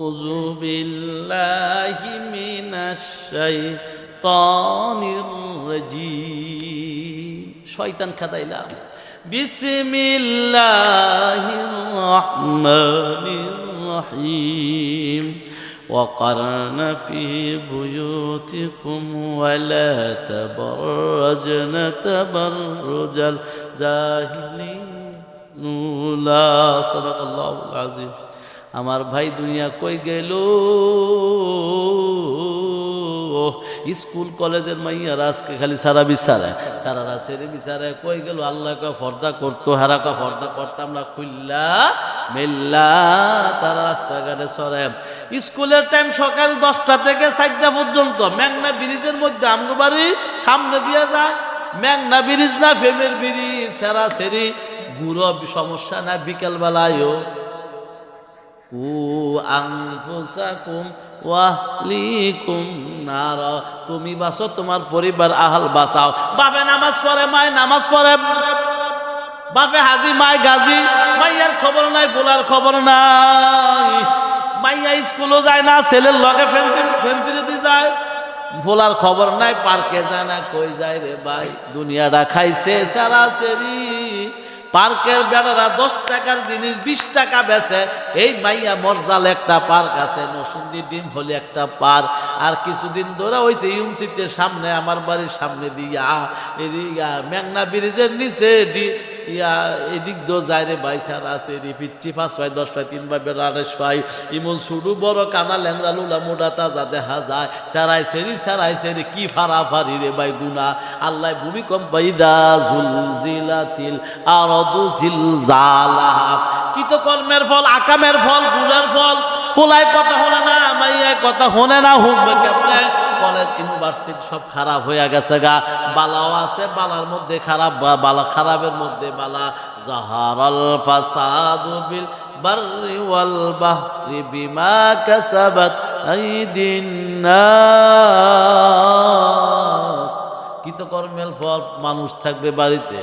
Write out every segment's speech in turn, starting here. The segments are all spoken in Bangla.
أعوذ بالله من الشيطان الرجيم شيطان كذايلام بسم الله الرحمن الرحيم وقرن في بيوتكم ولا تبرجن تبرج الجاهلين لا صدق الله العظيم আমার ভাই দুনিয়া কই গেল? স্কুল, কলেজের মাইয়া আজকে খালি সারা বিচারে সারা রাতের বিচারে কই গেল? আল্লাহ কা ফর্দা করতো, হারা কা ফর্দা করতাম না খুললা মেল্লা তারা রাস্তাঘাটে সরে। স্কুলের টাইম সকাল দশটা থেকে চারটা পর্যন্ত মেঘনা ব্রিজের মধ্যে আমগো বাড়ির সামনে দিয়ে যায়। মেঘনা ব্রিজ না, ফেমের ব্রিজ, সেরা সেরি। গুড়ো সমস্যা না, বিকেলবেলায়ও। কু আনফুসাকুম ওয়াহলিকুম নার তুমি বাঁচো তোমার পরিবার আহাল বাঁচাও বাপে নামাজ পড়ে, মায় নামাজ পড়ে। বাপে হাজি, মায় গাজি। মাইয়ার খবর নাই, ফুলার খবর নাই। মাইয়া স্কুলও যায় না, ছেলের লগে ফেমফিরিতে যায়। ভোলার খবর নাই, পার্কে যায় না, কই যায় রে ভাই? দুনিয়াটা খাইছে সারা সেরি। পার্কের বেড়ারা দশ টাকার জিনিস, বিশ টাকা বেছে এই মাইয়া মরজাল একটা পার্ক আছে নসুন্দি ডিম হলে একটা পার্ক। আর কিছুদিন ধরে হয়েছে ইউমসিতে সামনে, আমার বাড়ির সামনে দিয়া মেঘনা ব্রিজের নিচে ইয়া, এদিক দো যায় রে ভাই স্যার, আছে রে পিচ্ছি পাঁচ পাই দশ পাই তিন পাই বেড়া আড়াইশ পাই ইমন সুডু বড় কানা ল্যাংরা লুলা মোটা তাজা দেখা যায়। স্যারাই সেরি স্যারাই সেরি কি ফারা ফারি রে ভাই গুনা। আল্লাহ ভূমিকম্প ইদা জুলজিলাতিল আরদু জিলজালা। কৃতকর্মের ফল, আকামের ফল, গুনার ফল পোলাই কথা হলে না, মাইয়ায় কথা হনে না, হুকবে কেমনে? কলেজ ইউনিভার্সিটি সব খারাপ হয়ে গেছে গা। বালাও আছে, বালার মধ্যে খারাপ বালা খারাপের মধ্যে বালা। জাহারাল ফাসাদু বাররি ওয়াল বাহরি বিমা কাসাবাত আইদিন নাস। কৃতকর্মের ফল মানুষ থাকবে বাড়িতে,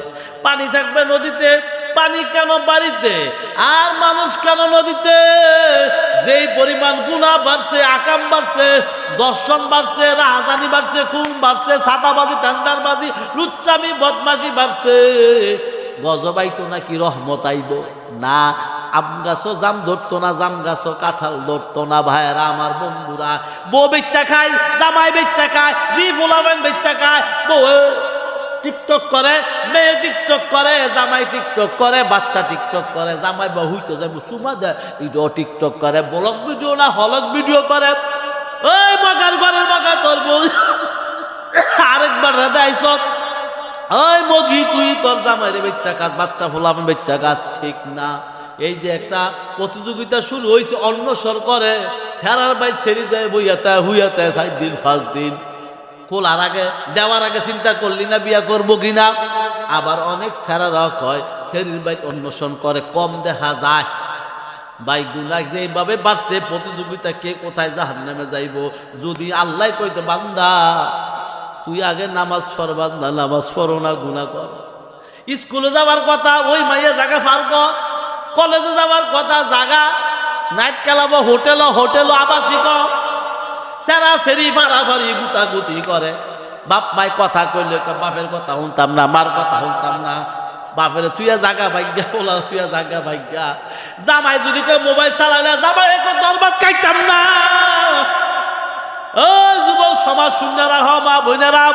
পানি থাকবে নদীতে। পানি কেন বাড়িতে? আর মানুষ কেন নদীতে? যেই পরিমাণ গুণা বাড়ছে, আকাম বাড়ছে, দর্শন বাড়ছে, রাজধানী বাড়ছে, খুন বাড়ছে, সাদাবাজি ঠান্ডারবাজি লুচ্চামি, বদমাশি বাড়ছে। গজবাইতো নাকি রহমত আইব? না, আম গাছও জাম ধরতো না, জাম গাছও কাঁঠাল ধরতো না ভাইয়েরা, আমার বন্ধুরা। বউ বেচ্চা খায়, জামাই বেচ্চা খায়, জি ফুলাবেন বেচ্চা খায়, বউ টিকটক করে, মেয়ে টিকটক করে, জামাই টিকটক করে, বাচ্চা টিকটক করে, জামাই বহু তো যাব সুমা দেয় এটাও টিকটক করে, ব্লগ ভিডিও না, হলক ভিডিও করে। ওই মগার ঘরের মগা তোর বউ। আরেকবার রেদা আইসত ওই মগি, তুই তোর জামাইরে বেচ্চা কাজ, বাচ্চা ফোলাম বেচ্চা কাজ, ঠিক না। এই যে একটা প্রতিযোগিতা শুরু হয়েছে অন্য সর করে স্যারার বাই ছেড়ে যায় বইয়াতে হুইয়াতে সাত দিন, পাঁচ দিন। খোলার আগে, দেওয়ার আগে চিন্তা করলি না, বিয়া করব কিনা? আবার অনেক স্যারারা কয়, শরীর বাইক অন্বেষণ করে, কম দেখা যায়। ভাই গুনা যেভাবে বাড়ছে, প্রতিযোগিতা কে কোথায় জাহান নামে যাইব? যদি আল্লাহ কইতো, বান্দা, তুই আগে নামাজ পড়, বান্দা, নামাজ পড়ো না গুনা কর। স্কুলে যাওয়ার কথা, ওই মাইয়া জায়গা পার কর। কলেজে যাওয়ার কথা জায়গা নাইট ক্লাব হোটেল হোটেল আবাসিক। সেরা সেরি ফাড়াফাড়ি গুতাগুতি করে। বাপ মাই কথা কইলে বাপের কথা শুনতাম না, মার কথা শুনতাম না। বাপের তুইয়া জাগা ভাগ্যা বলা তুইয়া জাগা ভাগ্যা। জামাই যদি কেউ মোবাইল চালালে জামাই একো খাইতাম না। ও যুবক সমাজ শূন্যরা হ, মা বোনেরা,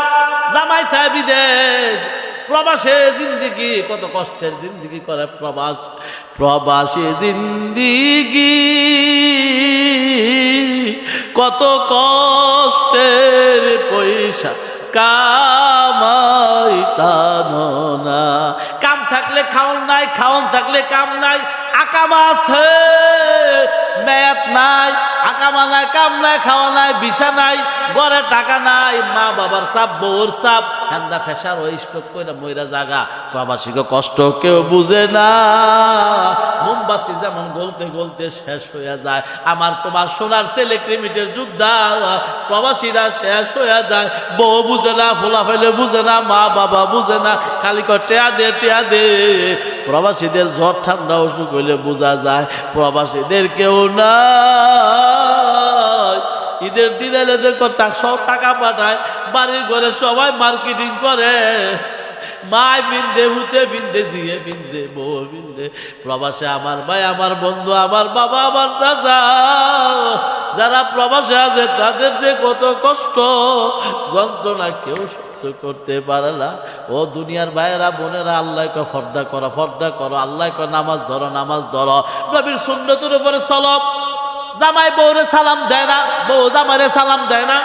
জামাই থায় বিদেশ। প্রবাসে জিন্দিগি, কত কষ্টের জিন্দিগি করে প্রবাস। প্রবাসে জিন্দিগি। কত কষ্টের পয়সা, কামাই না। কাম থাকলে খাওন নাই, খাওন থাকলে কাম নাই, আকাম আছে মেয়াত নাই, আকামা নাই, কাম নাই, খাওয়া নাই বিছা নাই, ঘরে টাকা নাই, মা বাবার সাপ বউর সাপ হান্দা ফেসার ওই স্টক করে ময়রা জাগা। প্রবাসীকে কষ্ট কেউ বুঝে না। মোমবাতি যেমন গলতে গলতে শেষ হয়ে যায়। আমার তোমার সোনার ছেলে ক্রিমিটের যুদ্ধা প্রবাসীরা শেষ হয়ে যায়। বউ বুঝে না, ফোলা ফেলে বুঝে না, মা বাবা বুঝে না, খালি কয়, টেয়া দে টেয়া দে। প্রবাসীদের জ্বর, ঠান্ডা অসুখ হইলে বোঝা যায়, প্রবাসীদের কেউ না ঈদের দিন এলে দেখো টাকা পাঠায়, বাড়ির ঘরে সবাই মার্কেটিং করে। মায় পিন্দে ভূতে পিন্দে জিয়ে পিন্দে বউ পিন্দে প্রবাসে আমার ভাই আমার বন্ধু, আমার বাবা, আমার চাচা। যারা প্রবাসে আছে, তাদের যে কত কষ্ট, যন্ত্রণা কেউ সহ্য করতে পারে না। ও দুনিয়ার ভাইয়েরা বোনেরা আল্লাহকে ফর্দা করো ফর্দা করো আল্লাহকে নামাজ ধরো নামাজ ধরো। নবীর সুন্নতের উপরে চলো জামাই বউরে সালাম দেয় না, বউ জামাইরে সালাম দেয় না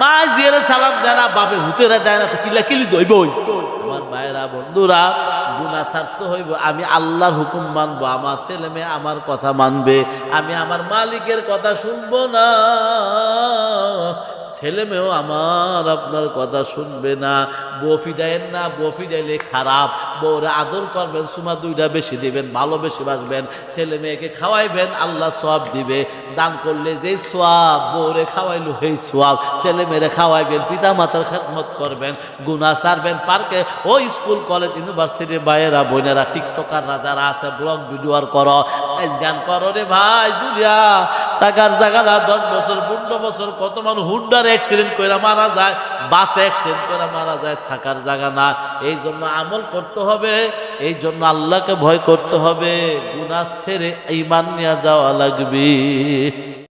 মা জিয়ারে সালাম দেয় না, বাপে ভূতেরা দেয় না, তো কিলা কিলি দইবই। আমার ভাইরা বন্ধুরা গুনা সার্থ হইব, আমি আল্লাহর হুকুম মানবো, আমার ছেলে মেয়ে আমার কথা মানবে, আমি আমার মালিকের কথা শুনব না। ছেলে মেয়েও আমার আপনার কথা শুনবে না। বফি দেন না বফি ডাইলে খারাপ। বউরে আদর করবেন, সুমা দুইটা বেশি দিবেন, ভালো বেশি বাসবেন ছেলে মেয়েকে খাওয়াইবেন, আল্লাহ সোয়াব দিবে। দান করলে যে সোয়াব বউরে খাওয়াইলো, সেই সোয়াব ছেলে মেয়েরে খাওয়াইবেন পিতা মাতার খেদমত করবেন গুনা সারবেন, পার্কে ও স্কুল, কলেজ, ইউনিভার্সিটির বাইরা বোনেরা, টিকটকাররা যারা আছে, ব্লগ ভিডিও করো, নাচ গান করো রে ভাই দুলিয়া টাকার জায়গাটা দশ বছর, পনেরো বছর, কত মানুষ হুন্ডার অ্যাক্সিডেন্ট করে মারা যায় বাসে অ্যাক্সিডেন্ট করে মারা যায়, থাকার জায়গা না। এই জন্য আমল করতে হবে, এই জন্য আল্লাহকে ভয় করতে হবে। গুনা ছেড়ে ইমান নিয়ে যাওয়া লাগবে।